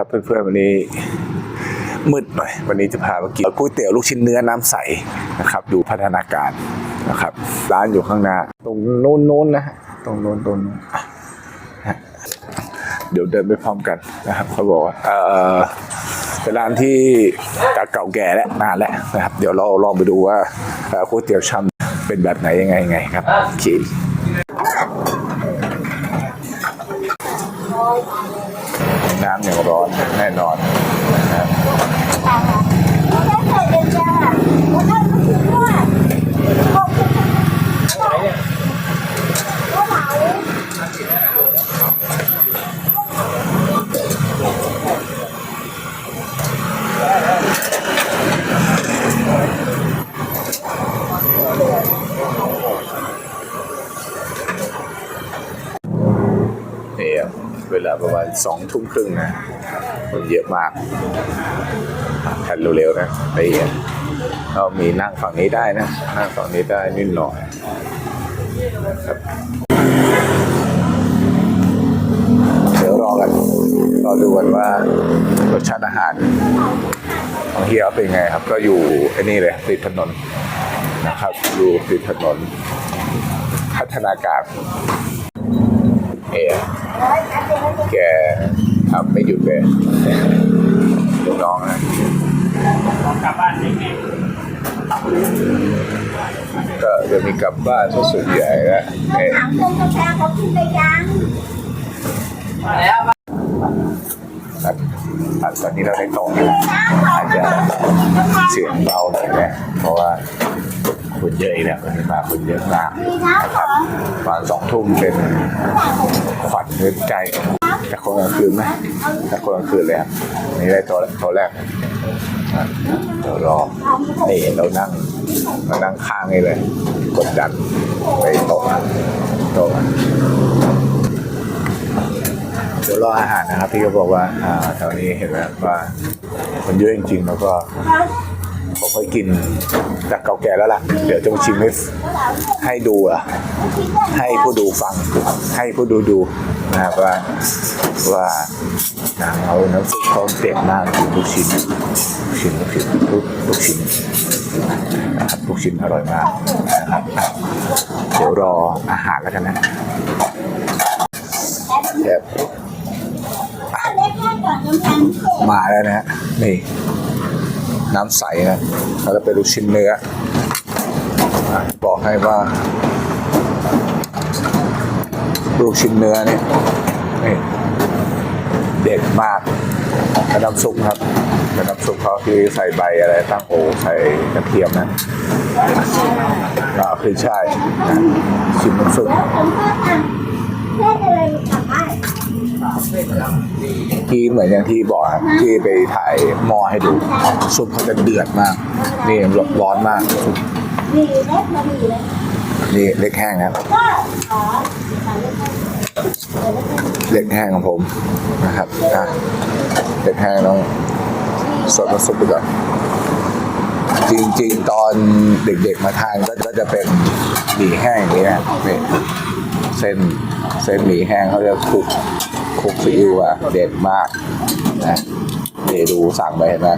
ครับเพื่อนๆวันนี้มืดหน่อย วันนี้จะพามากินก๋วยเตี๋ยวลูกชิ้นเนื้อน้ำใสนะครับ ดูพัฒนาการนะครับ ร้านอยู่ข้างหน้า ตรงโน้นโน้นนะฮะตรงโน้นตรงโน้นอะฮะเดี๋ยวเดินไปพร้อมกันนะครับเขาบอกว่าเออเป็นร้านที่เก่าแก่แล้วนานแล้วนะครับ เดี๋ยวเราลองไปดูว่าเอ่อก๋วยเตี๋ยวชามเป็นแบบไหนยังไงยังไงครับโอเค ร้อนแน่นอนนะครับ นี่ครับเวลาประมาณสองทุ่มครึ่งนะคนเยอะมากทัน เร็วๆนะไปเอียดเรามีนั่งฝั่งนี้ได้นะ นั่งฝั่งนี้ได้นิดหน่อยครับเดี๋ยวรอกันรอดูกันว่ารสชาติอาหารของเฮียเป็นไงครับ ก็อยู่ไอ้นี่เลยติดถนนนะครับอยู่ติดถนน พัฒนาการเอยแกทำไม่หยุดเลยลูกน้องนะ ก็จะมีกลับบ้านซะส่วนใหญ่นะเอ่อถามคนกาแฟเขากินไปยังครับอะตอนนี้เราได้ตรงอยู่อาจจะเสียงเบาหน่อยนะเพราะว่าคนเยอะอีกแล้ววันนี้มาคนเยอะมากมีน้ำเหรอประมาณสองทุ่มเป็นขวัญเงินใจแต่คนกลางคืนไหมแต่คนกลางคืนเลยครับนี่ได้ตัวตัวแรกอะ เดี๋ยวรอนี่เรานั่งเรานั่งข้างนี่เลย กดดันไปโต๊ะโต๊ะเดี๋ยวรออาหารนะครับพี่ก็บอกว่าอ่าแถวนี้เห็นไหมว่าคนเยอะจริงๆแล้วก็ผมเคยกินจากเก่าแก่แล้วล่ะ เดี๋ยวจะมาชิมให้ให้ดูอะให้ผู้ดูฟังให้ผู้ดูดูนะครับว่าว่า นังเอาน้ำซุปเขาเด็ดมากลูกชิ้นลูกชิ้นลูกชิ้นลูกลูกชิ้นนะครับลูกชิ้นอร่อยมากนะครับเดี๋ยวรออาหารแล้วกันนะแบบมาแล้วนะฮะนี่ น้ำใสนะแล้วก็เป็นลูกชิ้นเนื้อบอกให้ว่าลูกชิ้นเนื้อเนี่ยนี่ เด็ดมากกระน้ำซุปครับกระน้ำซุปเขาที่ใส่ใบอะไรตั้งโอใส่กระเทียมนะอ่าคือใช่นะชิมน้ำซุปก็อะเพื่อนอะไรกลับบ้านที่เหมือนอย่างที่บอกครับที่ไปถ่ายหม้อให้ดูซุปเขาจะเดือดมาก นี่ร้อนมาก นี่เล็กแห้งนะครับเล็กแห้งของผมนะครับอะเล็กแห้งต้องสดน้ำซุปไปก่อนจริงๆ ตอนเด็กๆมาทานก็ก็จะเป็นหมี่แห้งอย่างนี้นะนี่เส้นเส้นหมี่แห้งเขาจะคลุกคลุกซีอิ๊วอะเด็ดมากนะนี่ดูสั่งไปเห็นไหม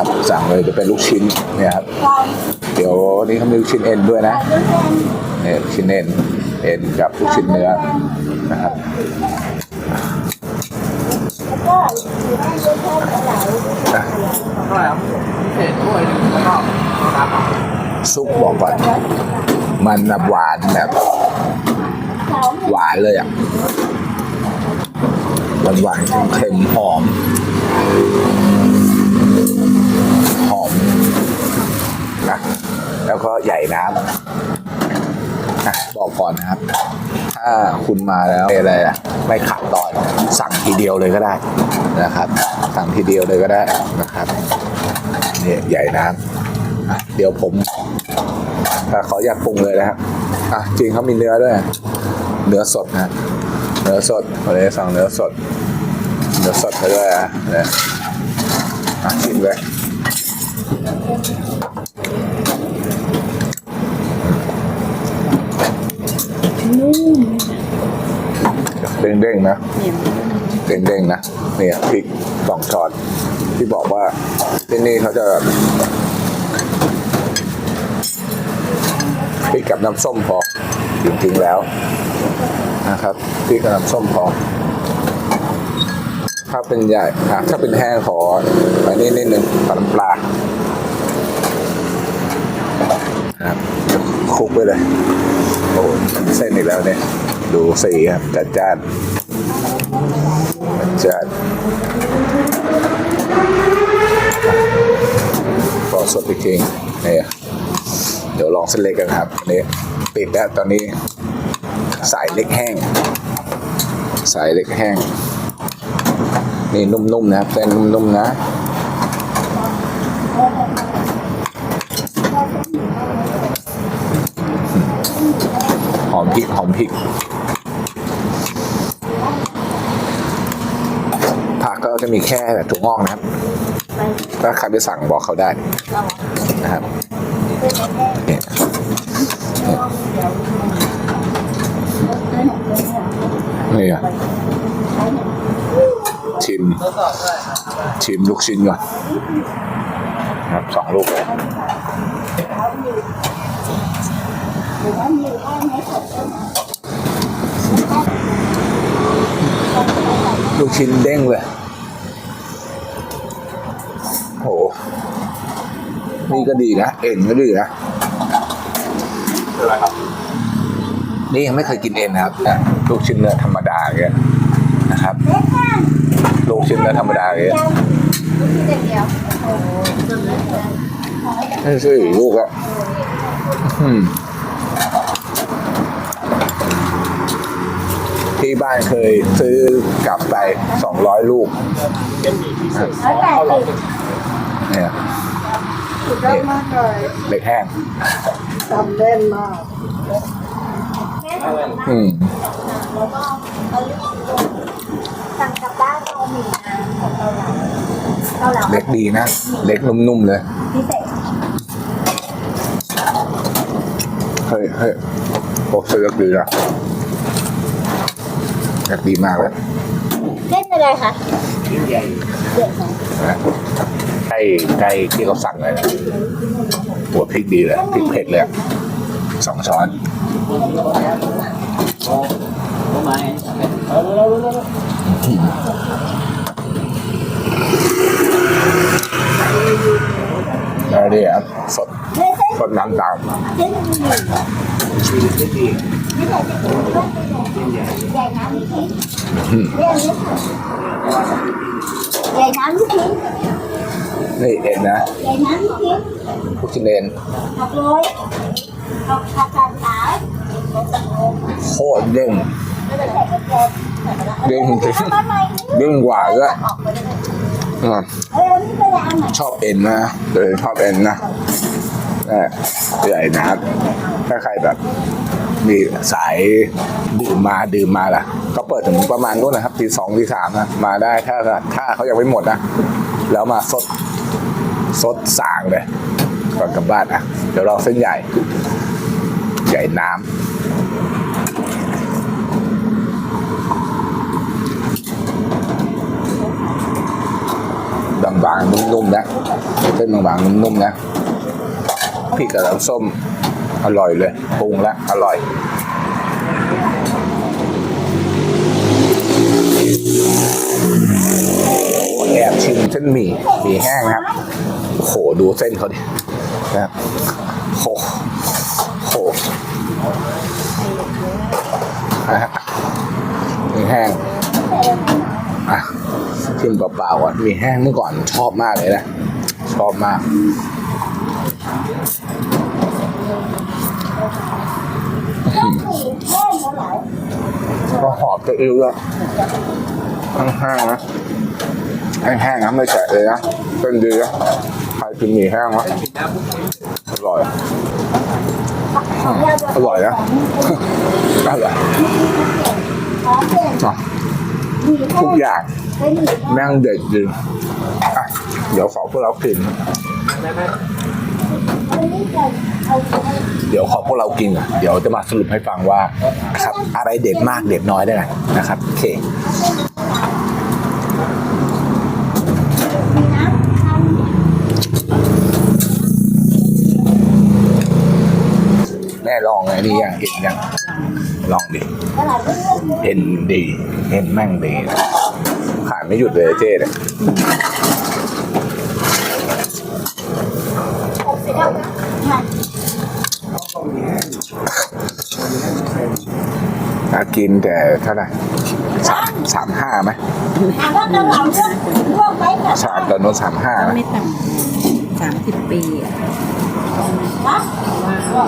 นะครับ สั่งเลยจะเป็นลูกชิ้นเนี่ยครับ เดี๋ยวนี้เขามีลูกชิ้นเอ็นด้วยนะเนี่ยลูกชิ้นเอ็นเอ็นกับลูกชิ้นเนื้อนะครับแล้วก็อยู่ให้เล็กแค่ไหนอะเท่าไหร่ครับพิเศษถ้วยหนึ่งแล้วก็ครับซุปบอกก่อนมันแบบหวานแบบสองหวานเลยอะหวานหวานๆเค็มๆหอม หอมนะแล้วก็ใหญ่น้ำอะบอกก่อนนะครับ ถ้าคุณมาแล้วอะไรอะไม่ขัดตอนสั่งทีเดียวเลยก็ได้นะครับ สั่งทีเดียวเลยก็ได้นะครับนี่ใหญ่น้ำเดี๋ยวผมขออยากปรุงเลยนะครับอะจริงเขามีเนื้อด้วย เนื้อสดนะเนื้อสดวันนี้สั่งเนื้อสด เนื้อสดไปด้วยอะเนี่ยอะชิมเลย เด้งๆนะเหนียวเด้งๆนะเนี่ยพริกสองช้อนที่บอกว่าที่นี่เขาจะพริกกับน้ำส้มพอจริงๆแล้วนะครับพริกกับน้ำส้มพอถ้าเป็นใหญ่ถ้าเป็นแห้งขออันนี้นิดนึงปลาปลา นะครับคุกไปเลย โอ้เส้นอีกแล้วเนี่ย ดูสีครับจัดจ้านจัดจ้านพอสดจริงเนี่ยเดี๋ยวลองเส้นเล็กกันครับนนี้ปิดแล้วตอนนี้ สายเล็กแห้ง สายเล็กแห้ง นี่นุ่มๆนะครับเส้นนุ่มๆนะ อมพริกหอมพริก ผักก็จะมีแค่ถั่วงอกนะครับถ้าใครไปสั่งบอกเขาได้นะครับเนี่ยนี่อะชิม ชิมลูกชิ้นก่อนครับสองลูกเลย ลูกชิ้นเด้งเลยโห นี่ก็ดีนะ เอ็นก็ดีนะอะไรครับ นี่ยังไม่เคยกินเอ็นนะครับอะลูกชิ้นเนื้อธรรมดาอย่างเงี้ยนะครับ ลูกชิ้นเนื้อธรรมดาอย่างเงี้ยนี่สิลูกอะอืม ที่บ้านเคยซื้อกลับไปสองร้อยลูกร้อยแปดสิบเนี่ยสุดยอดมากเลยเล็กแห้งจำแน่นมากอืมแล้วก็เอาลูกสั่งกลับบ้านเอาหมี่น้ำของเราเหลาเราเหลาเล็กดีนะ เล็กนุ่มๆเลย พิเศษเฮ้ยเฮ้ยโอ้เลือกดีนะ เลือกดีมากเลยเล่นอะไรคะยิ่งใหญ่เด็กไหนนะใกล้ใกล้ที่เขาสั่งเลยนะหัวพริกดีเลยพริกเผ็ดเลยอะสองช้อนทำไมแล้วนี่ครับสดเล่นเส้นสดน้ำตาล เส้นหมี่ชีวิตที่ดีไม่ใส่จะเป็นเส้นใหญ่น้ำลูกชิ้นอืมเรียกนี้ค่ะใหญ่น้ำลูกชิ้นนี่เอ็นนะใหญ่น้ำลูกชิ้นลูกชิ้นเอ็นหกร้อยหกผักกาดขาวโคตรเด้งไม่ได้ใส่กระเทียมเด้งจริงมาใหม่เด้งกว่าด้วยออกไปได้เลยอะเออนี่เป็นอันไหนชอบเอ็นนะเลยชอบเอ็นนะนี่ ใหญ่นะครับถ้าใครแบบมีสายดื่มมาดื่มมาล่ะ ก็เปิดถึงประมาณนู้นนะครับทีสองทีสามนะมาได้ถ้าถ้าเขายังไม่หมดนะ แล้วมาสดสดสางเลยก่อนกลับบ้านอะ เดี๋ยวเราเส้นใหญ่ ใหญ่น้ำบางๆนุ่มๆนะเส้นบางๆนุ่มๆนะ พริกกับน้ำส้ม อร่อยเลยปรุงแล้วอร่อยแอบชิมเส้นหมี่หมี่แห้งนะครับโหดูเส้นเขาดินะครับโอ้โหโอ้โหนะฮะหมี่แห้งอะชิมเปล่าๆก่อนหมี่แห้งเมื่อก่อนชอบมากเลยนะ ชอบมาก ก็หอบจะอิ่วแล้วแห้งๆนะแห้งๆนะไม่แฉะเลยนะเส้นดีนะใครกินหมี่แห้งวะอร่อยอืมอร่อยนะอร่อยขอเปลี่ยนอะหมี่แห้ทุกงอย่างเป็นหมี่แห้งแม่งเด็ดจริงอะเดี๋ยวขอพวกเรากินวันนี้จะ เดี๋ยวขอพวกเรากินอะเดี๋ยวจะมาสรุปให้ฟังว่าครับอะไรเด็ดมากเด็ดน้อยได้ไงนะครับโอเคแม่ลองไงดีอย่างเห็นยังลองดิเห็นดีเห็นแม่งดีนะขายไม่หยุดเลยเจ๊เนย น่ากินแต่เท่าไหร่สามสามห้าไหมถามว่าเกาเหลาเรื่องลวกไหมค่ะสามตอนโน้นสามห้าก็ไหมไม่ต่ำสามสิบปีอะนะเพราะว่า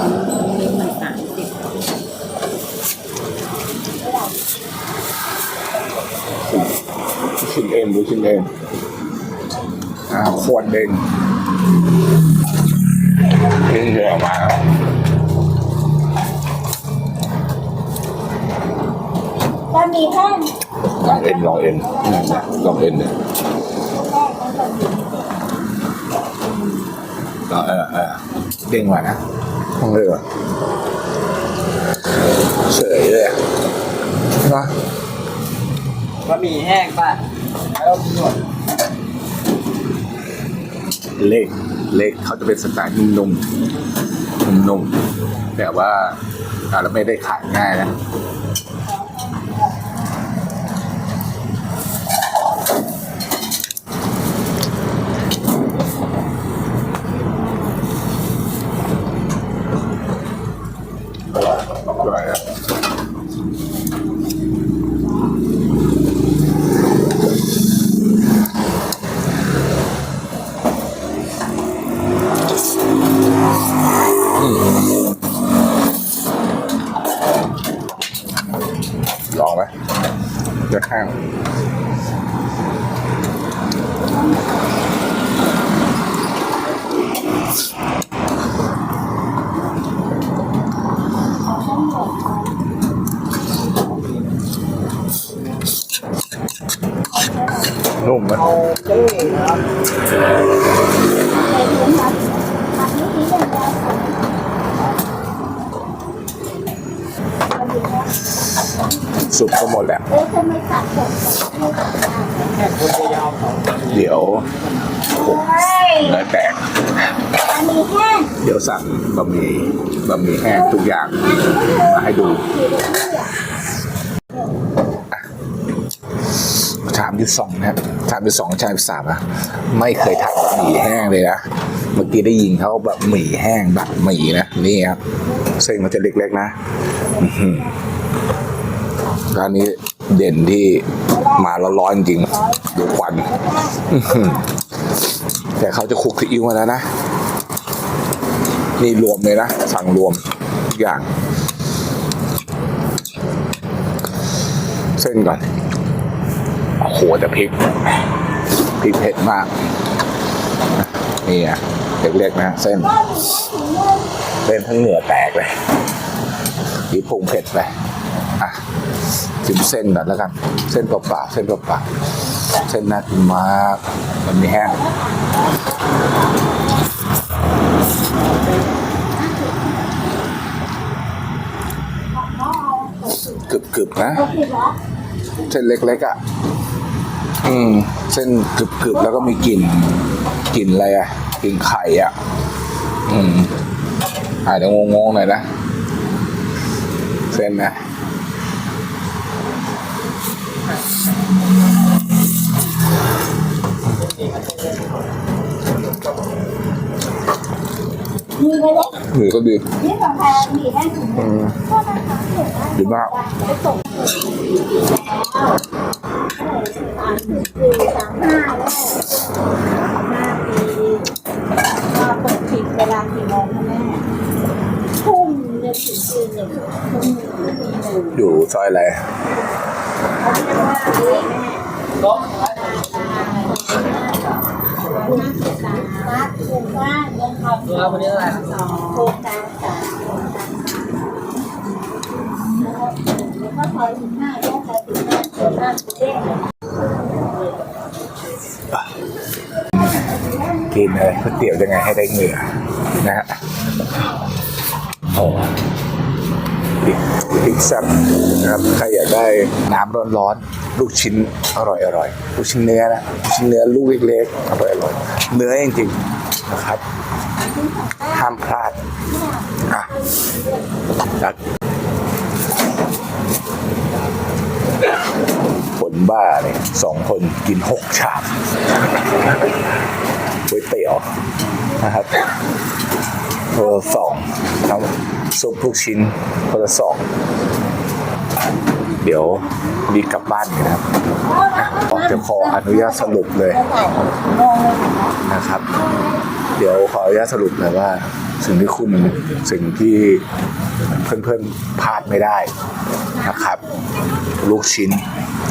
นี้มันสามสิบชิ้นเอ็นดูชิ้นเอ็นอ่าขวดเด้งนี่เยอะมา บะหมี่แห้งลองเอ็นลองเอ็นเนี่ยเนี่ยลองเอ็นเนี่ยลองเออเออเด้งมานะต้องเลยว่ะเฉยเลยอะนะบะหมี่แห้งป่ะแล้วหนวดเล็กเล็กเขาจะเป็นสไตล์นุ่มๆนุ่มๆแต่ว่าอาจจะไม่ได้ขายง่ายนะ อร่อยอร่อยอะลองไหมจะ ข้างนุ่มไหม เอาเจ้นะครับ ใส่ถุงผัดผัดนิดนิดหนึ่งได้ค่ะบะหมี่แห้ง สุกก็หมดแล้วเอ๊ะทำไมตัดผมไม่ตัดอะแค่คนจะยาวสองเดี๋ยวผมเฮ้ยเนื้อแตกบะหมี่แห้งเดี๋ยวสั่งบะหมี่บะหมี่แห้งทุกอย่างมาให้ดูอยู่ตรงนี้อะชามที่สองนะครับชามที่สองชามที่สามอะไม่เคยทำบะหมี่แห้งเลยนะเมื่อกี้ได้ยินเขาแบบหมี่แห้งแบบหมี่นะนี่ครับเส้นมันจะเล็กๆนะอื้อหือ ร้านนี้เด่นที่มาแล้วร้อนจริงดูควันแต่เขาจะคุกซีอิ๊วมาแล้วนะ นี่รวมเลยนะ สั่งรวมทุกอย่าง เส้นก่อน โอ้โหแต่พริกพริกเผ็ดมาก นี่อะเล็กๆนะ เส้น เส้นทั้งเหนือแตกเลยนี่ปรุงเผ็ดไปอะ ชิมเส้นก่อนแล้วกัน เส้นเปล่าๆเส้นเปล่าๆเส้นน่ากินมากมันมีแห้งกรึบๆนะเคเส้นเล็กๆอะ อืม เส้นกรึบๆแล้วก็มีกลิ่นกลิ่นอะไรอะกลิ่นไข่อะ อืมอาจจะงงๆหน่อยนะ เส้นนะ หมเหรือก็ดีนี่องใครมีแห้งถุงอืมก็นะคะเห็นว่าดีมากไปส่งแล้วสามสิบสี่สามห้าปีก็เปิดปิดเวลากี่โมงคะแม่ทุ่มหนึ่งถึงตีหนึ่งทุ่มหนึ่งถึงตีหนึ่งอยู่ซอยอะไร ดโครงการเงินทองตัววันนี้เท่าไหร่นะโครงการสามแล้วก็ซอยสิบห้าสิบห้าเด้งกินเลยก๋วยเตี๋ยวยังไงให้ได้เหงื่อนะฮะโอ้ กพิกซ่บนะครับใครอยากได้น้ำร้อนๆลูกชิ้นอร่อยอร่อยลูกชิ้นเนื้อนะลูกชิ้นเนื้อลูกเล็กๆอร่อยอร่อยเนื้อจริงๆนะครับห้ามพลาดอะจัดผลบ้าเนี่ยสองคนกินหกชามก๋วยเตี๋ยวนะครับคนละสองทั้ง ซุปลูกชิ้นคนละสองเดี๋ยวรีบกลับบ้านกันนะครับออกจะขออนุญาตสรุปเลยนะครับ เดี๋ยวขออนุญาตสรุปเลยว่า สิ่งที่คุณสิ่งที่เพื่อนๆพลาดไม่ได้นะครับ ลูกชิ้น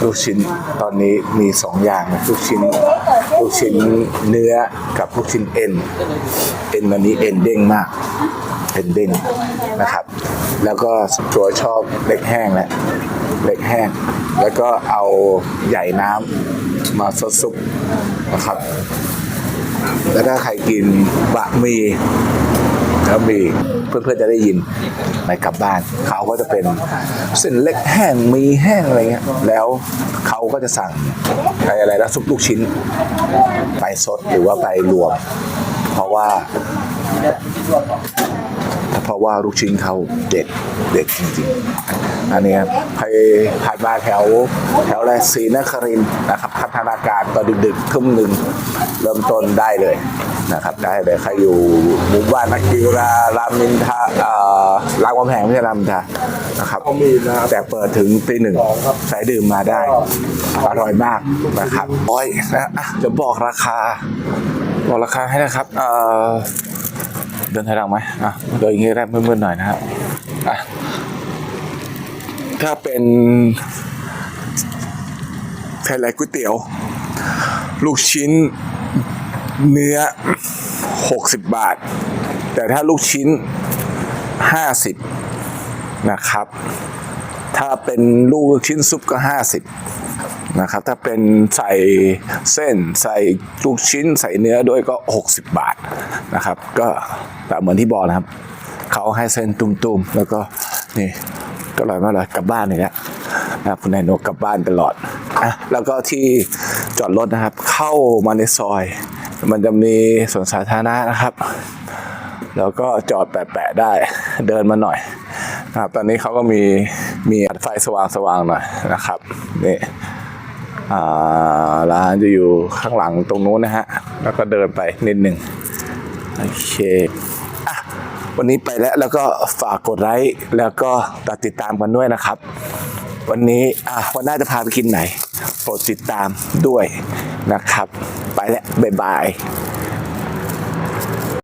ลูกชิ้นตอนนี้มีสองอย่างลูกชิ้นลูกชิ้นเนื้อกับลูกชิ้นเอ็นเอ็นวันนี้เอ็นเด้งมาก เอ็นเด้งนะครับ แล้วก็ตัวชอบเล็กแห้งแหละเล็กแห้ง แล้วก็เอาใหญ่น้ำมาซดซุปนะครับ แล้วถ้าใครกินบะหมี่แล้วมีเพื่อนๆจะได้ยินไปกลับบ้าน เขาก็จะเป็นเส้นเล็กแห้งมีแห้งอะไรเงี้ยแล้วเขาก็จะสั่งไปอะไรแล้วซุปลูกชิ้น ไปสดหรือว่าไปรวม เพราะว่า เพราะว่าลูกชิ้นเขาเด็ดเด็ดจริงๆอันเนี้ยใครผ่านมาแถวแถวอะไรศรีนครินทร์นะครับพัฒนาการตอนดึกๆทุ่มหนึ่งเริ่มต้นได้เลยนะครับได้เลยใครอยู่หมู่บ้านนักกีฬารามอินทราเอ่อรามคำแหงไม่ใช่รามอินทรานะครับแต่เปิดถึงตีหนึ่งสายดื่มมาได้ อร่อยมากนะครับโอ้ยนะอะจะบอกราคาบอกราคาให้นะครับเอ่อ เดินทางดังไหมอะเดินอย่างงี้ได้มืดๆหน่อยนะครับอะถ้าเป็นไทยไรก๋วยเตี๋ยว ลูกชิ้นเนื้อ 60 บาท แต่ถ้าลูกชิ้น 50 นะครับ ถ้าเป็นลูกชิ้นซุปก็ 50 นะครับ ถ้าเป็นใส่เส้นใส่ลูกชิ้นใส่เนื้อด้วยก็ 60 บาทนะครับ ก็แต่เหมือนที่บอกนะครับ เขาให้เส้นตุ้มๆ แล้วก็นี่ก็อร่อยมากเลยกลับบ้านนี่แหละนะครับคุณนายโนกกลับบ้านตลอดอะแล้วก็ที่จอดรถนะครับ เข้ามาในซอย มันจะมีสวนสาธารณะนะครับ แล้วก็จอดแปะๆได้เดินมาหน่อยนะครับตอนนี้เขาก็มีมีไฟสว่างๆหน่อยนะครับนี่ ร้านจะอยู่ข้างหลังตรงนู้นนะฮะ แล้วก็เดินไปนิดหนึ่งโอเคอะวันนี้ไปแล้วแล้วก็ฝากกดไลค์แล้วก็ติดตามกันด้วยนะครับ วันนี้อะวันหน้าจะพาไปกินไหนโปรดติดตามด้วยนะครับ ไปแล้วบ๊ายบาย